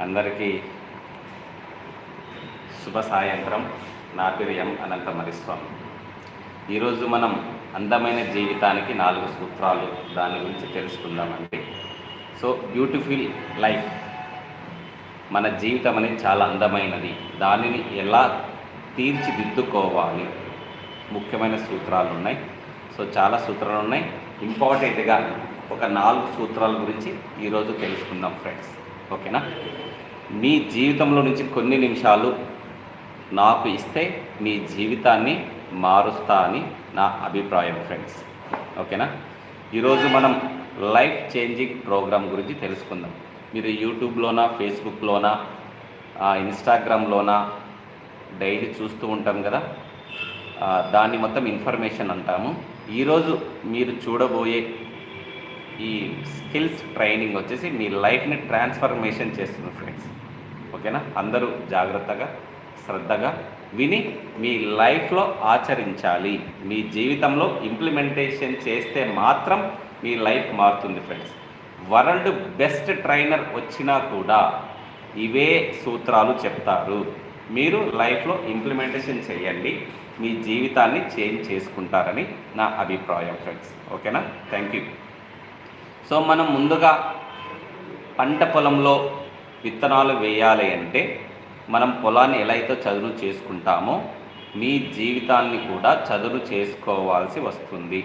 అందరికీ శుభ సాయంత్రం. నా పేరు ఎం అనంతమరిస్వామి. ఈరోజు మనం అందమైన జీవితానికి నాలుగు సూత్రాలు దాని గురించి తెలుసుకుందామండి. So beautiful life. మన జీవితం అనేది చాలా అందమైనది. దానిని ఎలా తీర్చిదిద్దుకోవాలి? ముఖ్యమైన సూత్రాలు ఉన్నాయి సో చాలా సూత్రాలు ఉన్నాయి ఇంపార్టెంట్గా ఒక నాలుగు సూత్రాల గురించి ఈరోజు తెలుసుకుందాం ఫ్రెండ్స్. ఓకేనా? మీ జీవితంలో నుంచి కొన్ని నిమిషాలు నాకు ఇస్తే మీ జీవితాన్ని మారుస్తా అని నా అభిప్రాయం ఫ్రెండ్స్. ఓకేనా? ఈరోజు మనం లైఫ్ చేంజింగ్ ప్రోగ్రామ్ గురించి తెలుసుకుందాం. మీరు యూట్యూబ్లోనా ఫేస్బుక్లోనా ఇన్స్టాగ్రామ్లోనా డైలీ చూస్తూ ఉంటాం కదా. దాన్ని మొత్తం ఇన్ఫర్మేషన్ అంటాము. ఈరోజు మీరు చూడబోయే ఈ స్కిల్స్ ట్రైనింగ్ వచ్చేసి మీ లైఫ్ని ట్రాన్స్ఫర్మేషన్ చేస్తుంది ఫ్రెండ్స్ ఓకేనా? అందరూ జాగ్రత్తగా శ్రద్ధగా విని మీ లైఫ్లో ఆచరించాలి. మీ జీవితంలో ఇంప్లిమెంటేషన్ చేస్తే మాత్రం మీ లైఫ్ మారుతుంది ఫ్రెండ్స్ వరల్డ్ బెస్ట్ ట్రైనర్ వచ్చినా కూడా ఇవే సూత్రాలు చెప్తారు. మీరు లైఫ్లో ఇంప్లిమెంటేషన్ చేయండి. మీ జీవితాన్ని చేంజ్ చేసుకుంటారని నా అభిప్రాయం ఫ్రెండ్స్ ఓకేనా? థ్యాంక్ యూ సో మనం ముందుగా పంట పొలంలో విత్తనాలు వేయాలి అంటే మనం పొలాన్ని ఎలా అయితే చదును చేసుకుంటామో మీ జీవితాన్ని కూడా చదును చేసుకోవాల్సి వస్తుంది.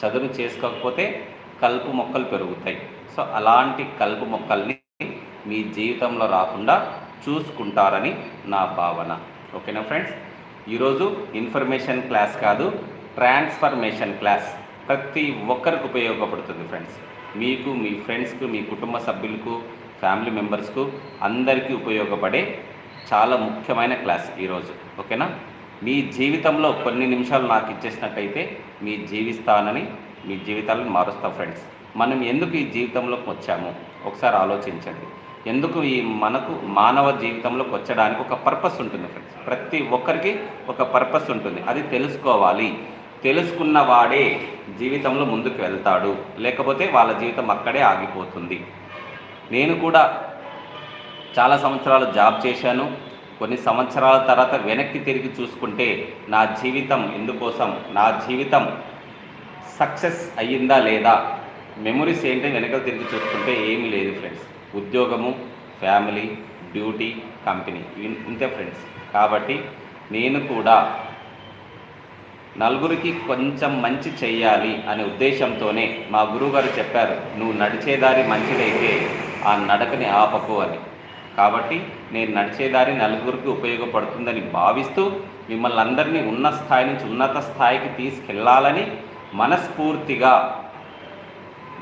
చదును చేసుకోకపోతే కలుపు మొక్కలు పెరుగుతాయి. సో అలాంటి కలుపు మొక్కల్ని మీ జీవితంలో రాకుండా చూసుకుంటారని నా భావన. ఓకేనా ఫ్రెండ్స్? ఈరోజు ఇన్ఫర్మేషన్ క్లాస్ కాదు ట్రాన్స్ఫర్మేషన్ క్లాస్. ప్రతి ఒక్కరికి ఉపయోగపడుతుంది ఫ్రెండ్స్. మీకు మీ ఫ్రెండ్స్కు మీ కుటుంబ సభ్యులకు ఫ్యామిలీ మెంబర్స్కు అందరికీ ఉపయోగపడే చాలా ముఖ్యమైన క్లాస్ ఈరోజు. ఓకేనా? మీ జీవితంలో కొన్ని నిమిషాలు నాకు ఇచ్చేసినట్టయితే మీ జీవిస్తానని మీ జీవితాలను మారుస్తా ఫ్రెండ్స్. మనం ఎందుకు ఈ జీవితంలోకి వచ్చాము? ఒకసారి ఆలోచించండి. ఎందుకు ఈ మనకు మానవ జీవితంలోకి వచ్చడానికి ఒక పర్పస్ ఉంటుంది ఫ్రెండ్స్? ప్రతి ఒక్కరికి ఒక పర్పస్ ఉంటుంది. అది తెలుసుకోవాలి. తెలుసుకున్న వాడే జీవితంలో ముందుకు వెళ్తాడు. లేకపోతే వాళ్ళ జీవితం అక్కడే ఆగిపోతుంది. నేను కూడా చాలా సంవత్సరాలు జాబ్ చేశాను. కొన్ని సంవత్సరాల తర్వాత వెనక్కి తిరిగి చూసుకుంటే నా జీవితం ఎందుకోసం? నా జీవితం సక్సెస్ అయ్యిందా లేదా? మెమొరీస్ ఏంటి వెనక తిరిగి చూసుకుంటే ఏమీ లేదు ఫ్రెండ్స్. ఉద్యోగము ఫ్యామిలీ డ్యూటీ కంపెనీ. ఇవి- ఇంతే ఫ్రెండ్స్. కాబట్టి నేను కూడా నలుగురికి కొంచెం మంచి చెయ్యాలి అనే ఉద్దేశంతోనే మా గురువుగారు చెప్పారు నువ్వు నడిచేదారి మంచిదైతే ఆ నడకని ఆపకు అని. కాబట్టి నేను నడిచేదారి నలుగురికి ఉపయోగపడుతుందని భావిస్తూ మిమ్మల్ని అందరినీ ఉన్న స్థాయి నుంచి ఉన్నత స్థాయికి తీసుకెళ్ళాలని మనస్ఫూర్తిగా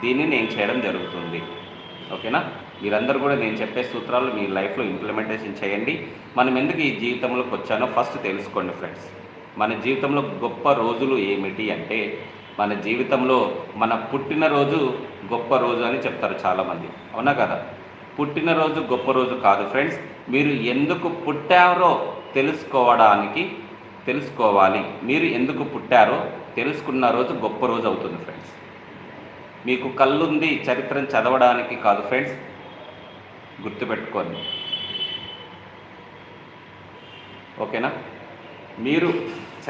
దీన్ని నేను చేయడం జరుగుతుంది. ఓకేనా? మీరందరూ కూడా నేను చెప్పే సూత్రాలు మీ లైఫ్లో ఇంప్లిమెంటేషన్ చేయండి. మనం ఎందుకు ఈ జీవితంలోకి వచ్చానో ఫస్ట్ తెలుసుకోండి ఫ్రెండ్స్. మన జీవితంలో గొప్ప రోజులు ఏమిటి అంటే మన జీవితంలో మన పుట్టినరోజు గొప్ప రోజు అని చెప్తారు చాలామంది. అవునా కదా? పుట్టినరోజు గొప్ప రోజు కాదు. ఫ్రెండ్స్ మీరు ఎందుకు పుట్టారో తెలుసుకోవడానికి తెలుసుకోవాలి. మీరు ఎందుకు పుట్టారో తెలుసుకున్న రోజు గొప్ప రోజు అవుతుంది ఫ్రెండ్స్. మీకు కళ్ళుంది చరిత్రను చదవడానికి కాదు ఫ్రెండ్స్. గుర్తుపెట్టుకోండి. ఓకేనా? మీరు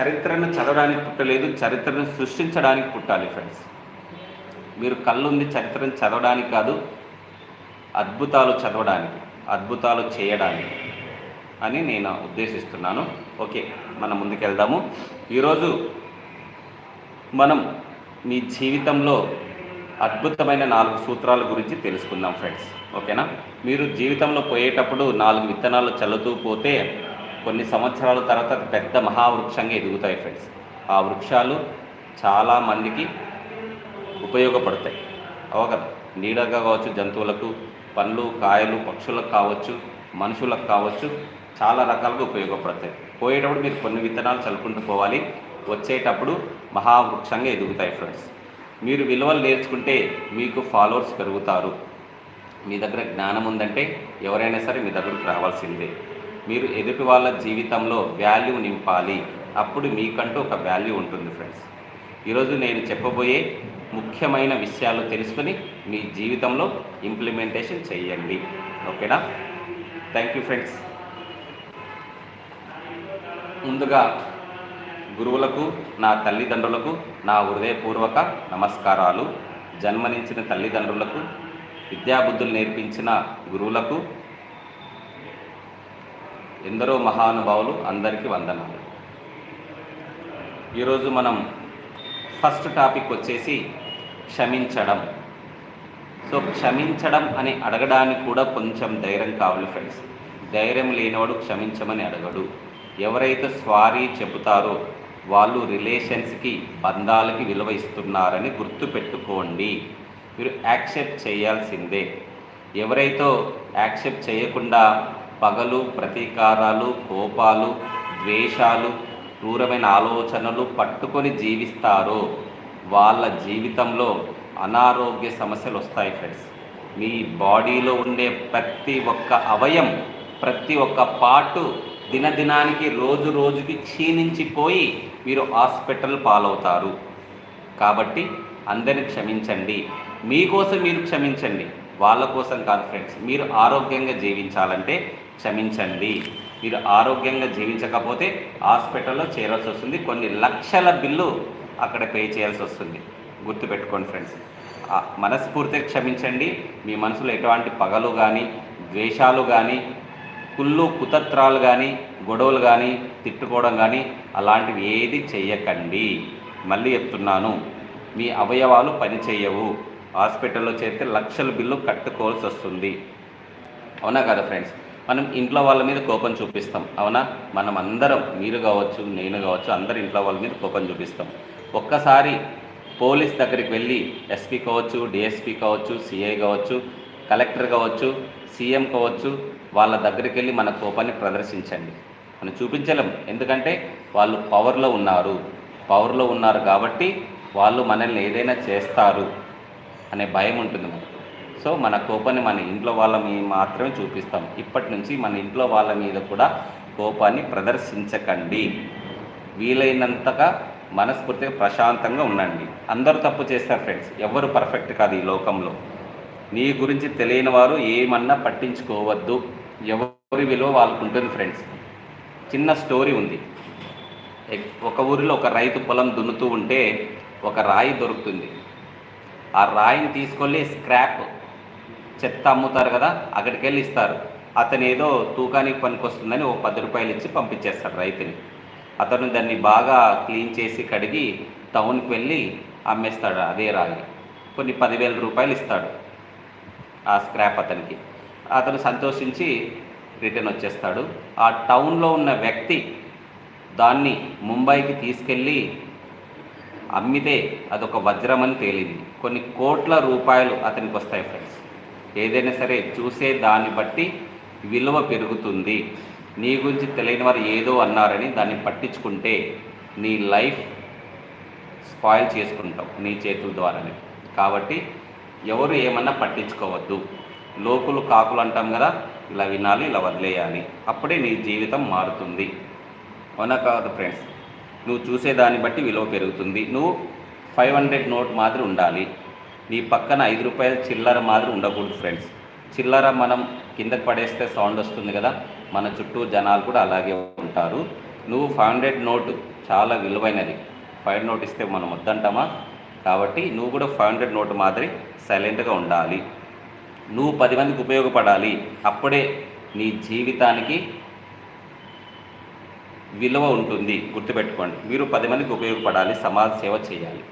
చరిత్రను చదవడానికి పుట్టలేదు చరిత్రను సృష్టించడానికి పుట్టాలి ఫ్రెండ్స్ మీరు కళ్ళుంది చరిత్రను చదవడానికి కాదు అద్భుతాలు చదవడానికి అద్భుతాలు చేయడానికి అని నేను ఉద్దేశిస్తున్నాను. ఓకే మనం ముందుకెళ్దాము. ఈరోజు మనం మీ జీవితంలో అద్భుతమైన నాలుగు సూత్రాల గురించి తెలుసుకుందాం ఫ్రెండ్స్ ఓకేనా? మీరు జీవితంలో పోయేటప్పుడు నాలుగు విత్తనాలు చల్లుతూ పోతే కొన్ని సంవత్సరాల తర్వాత పెద్ద మహావృక్షంగా ఎదుగుతాయి ఫ్రెండ్స్ ఆ వృక్షాలు చాలామందికి ఉపయోగపడతాయి. అవ నీడగా కావచ్చు జంతువులకు పండ్లు కాయలు పక్షులకు కావచ్చు మనుషులకు కావచ్చు చాలా రకాలుగా ఉపయోగపడతాయి. పోయేటప్పుడు మీరు కొన్ని విత్తనాలు చల్లుకుంటూ పోవాలి. వచ్చేటప్పుడు మహావృక్షంగా ఎదుగుతాయి ఫ్రెండ్స్ మీరు విలువలు నేర్చుకుంటే మీకు ఫాలోవర్స్ పెరుగుతారు. మీ దగ్గర జ్ఞానం ఉందంటే ఎవరైనా సరే మీ దగ్గరకు రావాల్సిందే. మీరు ఎదుటి వాళ్ళ జీవితంలో వాల్యూ నింపాలి. అప్పుడు మీకంటూ ఒక వాల్యూ ఉంటుంది ఫ్రెండ్స్ ఈరోజు నేను చెప్పబోయే ముఖ్యమైన విషయాలు తెలుసుకుని మీ జీవితంలో ఇంప్లిమెంటేషన్ చేయండి. ఓకేనా? థ్యాంక్ యూ ఫ్రెండ్స్ ముందుగా గురువులకు నా తల్లిదండ్రులకు నా హృదయపూర్వక నమస్కారాలు. జన్మనించిన తల్లిదండ్రులకు విద్యాబుద్ధులు నేర్పించిన గురువులకు ఎందరో మహానుభావులు అందరికీ వందనాలు. ఈరోజు మనం ఫస్ట్ టాపిక్ వచ్చేసి క్షమించడం. సో క్షమించడం అని అడగడానికి కూడా కొంచెం ధైర్యం కావాలి ఫ్రెండ్స్. ధైర్యం లేనివాడు క్షమించమని అడగడు. ఎవరైతే స్వారీ చెబుతారో వాళ్ళు రిలేషన్స్కి బంధాలకి విలువ ఇస్తున్నారని గుర్తుపెట్టుకోండి మీరు యాక్సెప్ట్ చేయాల్సిందే. ఎవరైతే యాక్సెప్ట్ చేయకుండా పగలు ప్రతీకారాలు కోపాలు ద్వేషాలు క్రూరమైన ఆలోచనలు పట్టుకొని జీవిస్తారో. వాళ్ళ జీవితంలో అనారోగ్య సమస్యలు వస్తాయి ఫ్రెండ్స్. మీ బాడీలో ఉండే ప్రతి ఒక్క అవయం ప్రతి ఒక్క పాటు దినదినానికి రోజు రోజుకి క్షీణించిపోయి మీరు హాస్పిటల్ పాలవుతారు. కాబట్టి అందరిని క్షమించండి. మీకోసం మీరు క్షమించండి. వాళ్ళ కోసం కాదు ఫ్రెండ్స్ మీరు ఆరోగ్యంగా జీవించాలంటే క్షమించండి. మీరు ఆరోగ్యంగా జీవించకపోతే హాస్పిటల్లో చేరాల్సి వస్తుంది. కొన్ని లక్షల బిల్లు అక్కడ పే చేయాల్సి వస్తుంది. గుర్తుపెట్టుకోండి ఫ్రెండ్స్. మనస్ఫూర్తిగా క్షమించండి. మీ మనసులో ఎటువంటి పగలు కానీ ద్వేషాలు కానీ కుళ్ళు కుతత్రాలు కానీ గొడవలు కానీ తిట్టుకోవడం కానీ అలాంటివి ఏది చెయ్యకండి. మళ్ళీ చెప్తున్నాను. మీ అవయవాలు పనిచేయవు హాస్పిటల్లో చేరితే లక్షల బిల్లు కట్టుకోవాల్సి వస్తుంది. అవునా కదా ఫ్రెండ్స్? మనం ఇంట్లో వాళ్ళ మీద కోపం చూపిస్తాం. అవునా? మనం అందరం మీరు కావచ్చు నేను కావచ్చు అందరు ఇంట్లో వాళ్ళ మీద కోపం చూపిస్తాం. ఒక్కసారి పోలీస్ దగ్గరికి వెళ్ళి ఎస్పీ కావచ్చు డిఎస్పీ కావచ్చు సిఐ కావచ్చు కలెక్టర్ కావచ్చు సీఎం కావచ్చు వాళ్ళ దగ్గరికి వెళ్ళి మన కోపాన్ని ప్రదర్శించండి. మనం చూపించలేం. ఎందుకంటే వాళ్ళు పవర్లో ఉన్నారు. పవర్లో ఉన్నారు కాబట్టి వాళ్ళు మనల్ని ఏదైనా చేస్తారు అనే భయం ఉంటుంది మనకు. సో మన కోపాన్ని మన ఇంట్లో వాళ్ళ మీద మాత్రమే చూపిస్తాం. ఇప్పటి నుంచి మన ఇంట్లో వాళ్ళ మీద కూడా కోపాన్ని ప్రదర్శించకండి. వీలైనంతగా మనస్ఫూర్తిగా ప్రశాంతంగా ఉండండి. అందరూ తప్పు చేస్తారు ఫ్రెండ్స్ ఎవరు పర్ఫెక్ట్ కాదు ఈ లోకంలో. నీ గురించి తెలియని వారు ఏమన్నా పట్టించుకోవద్దు. ఎవరి విలువ వాళ్ళకు ఉంటుంది ఫ్రెండ్స్ చిన్న స్టోరీ ఉంది. ఒక ఊరిలో ఒక రైతు పొలం దున్నుతూ ఉంటే ఒక రాయి దొరుకుతుంది. ఆ రాయిని తీసుకెళ్ళి స్క్రాప్ చెత్త అమ్ముతారు కదా అక్కడికి వెళ్ళి ఇస్తారు. అతను ఏదో తూకానికి పనికొస్తుందని ఓ పది రూపాయలు ఇచ్చి పంపించేస్తాడు రైతుని. అతను దాన్ని బాగా క్లీన్ చేసి కడిగి టౌన్కి వెళ్ళి అమ్మేస్తాడు అదే రాగి కొన్ని పదివేల రూపాయలు ఇస్తాడు ఆ స్క్రాప్ అతనికి. అతను సంతోషించి రిటర్న్ వచ్చేస్తాడు. ఆ టౌన్లో ఉన్న వ్యక్తి దాన్ని ముంబైకి తీసుకెళ్ళి అమ్మితే అదొక వజ్రం అని తేలింది. కొన్ని కోట్ల రూపాయలు అతనికి వస్తాయి ఫ్రెండ్స్. ఏదైనా సరే చూసే దాన్ని బట్టి విలువ పెరుగుతుంది. నీ గురించి తెలియని వారు ఏదో అన్నారని దాన్ని పట్టించుకుంటే నీ లైఫ్ స్పాయిల్ చేసుకుంటావు నీ చేతుల ద్వారానే. కాబట్టి ఎవరు ఏమన్నా పట్టించుకోవద్దు. లోకులు కాకులు అంటాం కదా ఇలా వినాలి ఇలా వదిలేయాలి. అప్పుడే నీ జీవితం మారుతుంది. అవునా కాదు ఫ్రెండ్స్? నువ్వు చూసేదాన్ని బట్టి విలువ పెరుగుతుంది. నువ్వు ఫైవ్ హండ్రెడ్ నోట్ మాదిరి ఉండాలి. నీ పక్కన ఐదు రూపాయల చిల్లర మాదిరి ఉండకూడదు ఫ్రెండ్స్. చిల్లర మనం కిందకి పడేస్తే సౌండ్ వస్తుంది కదా మన చుట్టూ జనాలు కూడా అలాగే ఉంటారు. నువ్వు ఫైవ్ హండ్రెడ్ నోటు చాలా విలువైనది. ఫైవ్ నోట్ ఇస్తే మనం వద్దంటామా? కాబట్టి నువ్వు కూడా ఫైవ్ హండ్రెడ్ నోటు మాదిరి సైలెంట్గా ఉండాలి. నువ్వు పది మందికి ఉపయోగపడాలి. అప్పుడే నీ జీవితానికి విలువ ఉంటుంది. గుర్తుపెట్టుకోండి. మీరు పది మందికి ఉపయోగపడాలి సమాజ సేవ చేయాలి.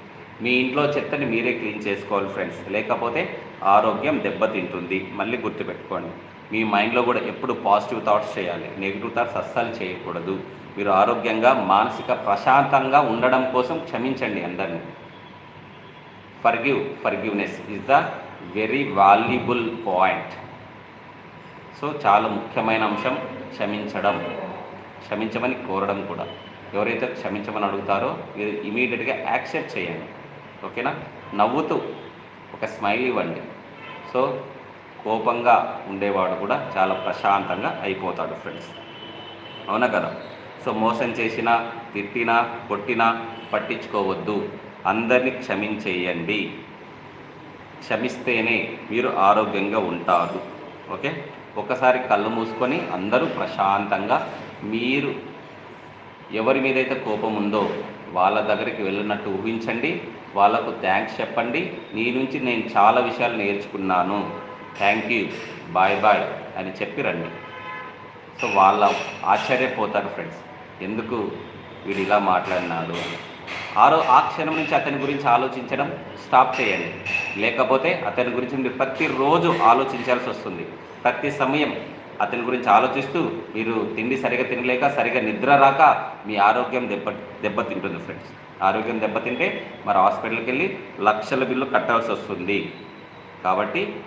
మీ ఇంట్లో చెత్తని మీరే క్లీన్ చేసుకోవాలి ఫ్రెండ్స్. లేకపోతే ఆరోగ్యం దెబ్బతింటుంది. మళ్ళీ గుర్తుపెట్టుకోండి. మీ మైండ్లో కూడా ఎప్పుడు పాజిటివ్ థాట్స్ చేయాలి. నెగిటివ్ థాట్స్ అస్సలు చేయకూడదు. మీరు ఆరోగ్యంగా మానసిక ప్రశాంతంగా ఉండడం కోసం క్షమించండి అందరినీ. Forgive forgiveness is the very valuable point. So చాలా ముఖ్యమైన అంశం క్షమించడం. క్షమించమని కోరడం కూడా. ఎవరైతే క్షమించమని అడుగుతారో మీరు ఇమీడియట్గా యాక్సెప్ట్ చేయండి. ఓకేనా? నవ్వుతూ ఒక స్మైల్ ఇవ్వండి. సో కోపంగా ఉండేవాడు కూడా చాలా ప్రశాంతంగా అయిపోతాడు ఫ్రెండ్స్. అవునా కదా? సో మోసం చేసినా తిట్టినా కొట్టినా పట్టించుకోవద్దు. అందరినీ క్షమించేయండి. క్షమిస్తేనే మీరు ఆరోగ్యంగా ఉంటారు. ఓకే? ఒకసారి కళ్ళు మూసుకొని అందరూ ప్రశాంతంగా మీరు ఎవరి మీదైతే కోపం ఉందో వాళ్ళ దగ్గరికి వెళ్ళినట్టు ఊహించండి. వాళ్ళకు థ్యాంక్స్ చెప్పండి. నీ నుంచి నేను చాలా విషయాలు నేర్చుకున్నాను. థ్యాంక్ యూ బాయ్ బాయ్ అని చెప్పి రండి. సో వాళ్ళ ఆశ్చర్యపోతారు ఫ్రెండ్స్. ఎందుకు వీడు ఇలా మాట్లాడినాడు అని. ఆరో ఆ క్షణం నుంచి అతని గురించి ఆలోచించడం స్టాప్ చేయండి. లేకపోతే అతని గురించి మీరు ప్రతిరోజు ఆలోచించాల్సి వస్తుంది. ప్రతి సమయం అతని గురించి ఆలోచిస్తూ మీరు తిండి సరిగా తినలేక సరిగా నిద్ర రాక మీ ఆరోగ్యం దెబ్బ దెబ్బతింటుంది ఫ్రెండ్స్. ఆరోగ్యం దెబ్బతింటే మరి హాస్పిటల్కి వెళ్ళి లక్షల బిల్లు కట్టాల్సి వస్తుంది. కాబట్టి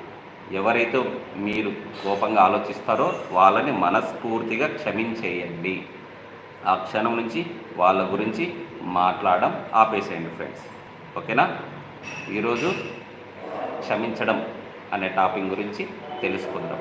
ఎవరైతే మీరు కోపంగా ఆలోచిస్తారో వాళ్ళని మనస్ఫూర్తిగా క్షమించేయండి. ఆ క్షణం నుంచి వాళ్ళ గురించి మాట్లాడడం ఆపేసేయండి ఫ్రెండ్స్. ఓకేనా? ఈరోజు క్షమించడం అనే టాపిక్ గురించి తెలుసుకుందాం.